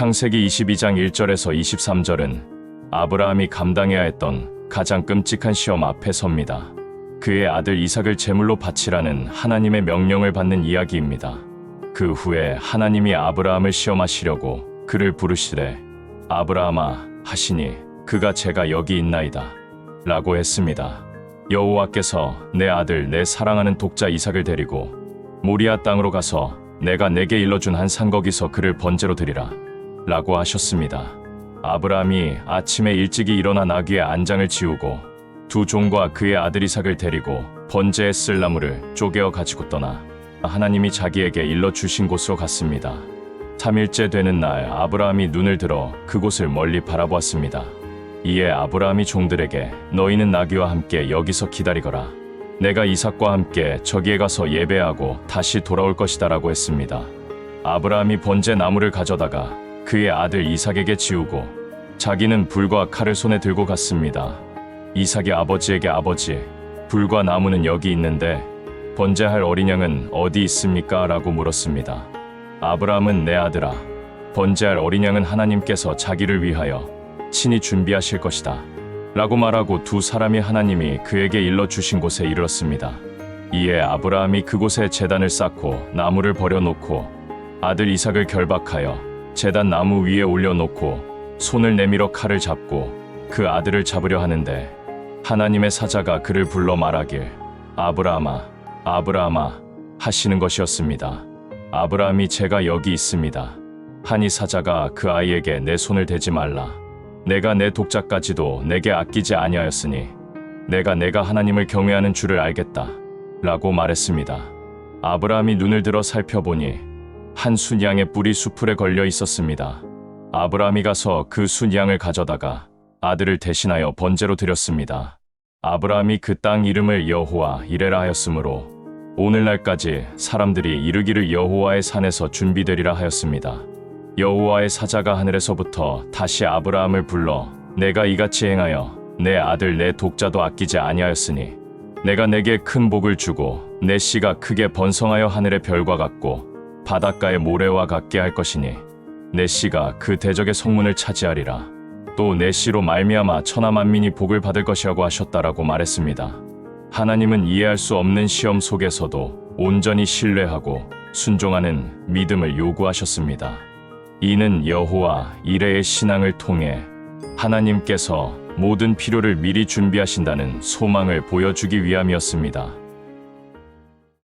창세기 22장 1절에서 23절은 아브라함이 감당해야 했던 가장 끔찍한 시험 앞에 섭니다. 그의 아들 이삭을 제물로 바치라는 하나님의 명령을 받는 이야기입니다. 그 후에 하나님이 아브라함을 시험하시려고 그를 부르시되 아브라함아 하시니 그가 제가 여기 있나이다 라고 했습니다. 여호와께서 내 아들 내 사랑하는 독자 이삭을 데리고 모리아 땅으로 가서 내가 내게 일러준 한 산 거기서 그를 번제로 드리라 라고 하셨습니다. 아브라함이 아침에 일찍이 일어나 나귀의 안장을 지우고 두 종과 그의 아들 이삭을 데리고 번제에 쓸 나무를 쪼개어 가지고 떠나 하나님이 자기에게 일러 주신 곳으로 갔습니다. 3일째 되는 날 아브라함이 눈을 들어 그곳을 멀리 바라보았습니다. 이에 아브라함이 종들에게 너희는 나귀와 함께 여기서 기다리거라. 내가 이삭과 함께 저기에 가서 예배하고 다시 돌아올 것이다라고 했습니다. 아브라함이 번제 나무를 가져다가 그의 아들 이삭에게 지우고 자기는 불과 칼을 손에 들고 갔습니다. 이삭이 아버지에게 아버지, 불과 나무는 여기 있는데 번제할 어린 양은 어디 있습니까? 라고 물었습니다. 아브라함은 내 아들아, 번제할 어린 양은 하나님께서 자기를 위하여 친히 준비하실 것이다. 라고 말하고 두 사람이 하나님이 그에게 일러 주신 곳에 이르렀습니다. 이에 아브라함이 그곳에 재단을 쌓고 나무를 버려놓고 아들 이삭을 결박하여 재단 나무 위에 올려놓고 손을 내밀어 칼을 잡고 그 아들을 잡으려 하는데 하나님의 사자가 그를 불러 말하길 아브라함아 아브라함아 하시는 것이었습니다. 아브라함이 제가 여기 있습니다. 하니 사자가 그 아이에게 내 손을 대지 말라. 내가 내 독자까지도 내게 아끼지 아니하였으니 내가 내가 하나님을 경외하는 줄을 알겠다. 라고 말했습니다. 아브라함이 눈을 들어 살펴보니 한 순양의 뿔이 수풀에 걸려 있었습니다. 아브라함이 가서 그 순양을 가져다가 아들을 대신하여 번제로 드렸습니다. 아브라함이 그 땅 이름을 여호와 이레라 하였으므로 오늘날까지 사람들이 이르기를 여호와의 산에서 준비되리라 하였습니다. 여호와의 사자가 하늘에서부터 다시 아브라함을 불러 내가 이같이 행하여 내 아들 내 독자도 아끼지 아니하였으니 내가 내게 큰 복을 주고 내 씨가 크게 번성하여 하늘의 별과 같고 바닷가의 모래와 같게 할 것이니 내 씨가 그 대적의 성문을 차지하리라 또 내 씨로 말미암아 천하 만민이 복을 받을 것이라고 하셨다라고 말했습니다. 하나님은 이해할 수 없는 시험 속에서도 온전히 신뢰하고 순종하는 믿음을 요구하셨습니다. 이는 여호와 이레의 신앙을 통해 하나님께서 모든 필요를 미리 준비하신다는 소망을 보여주기 위함이었습니다.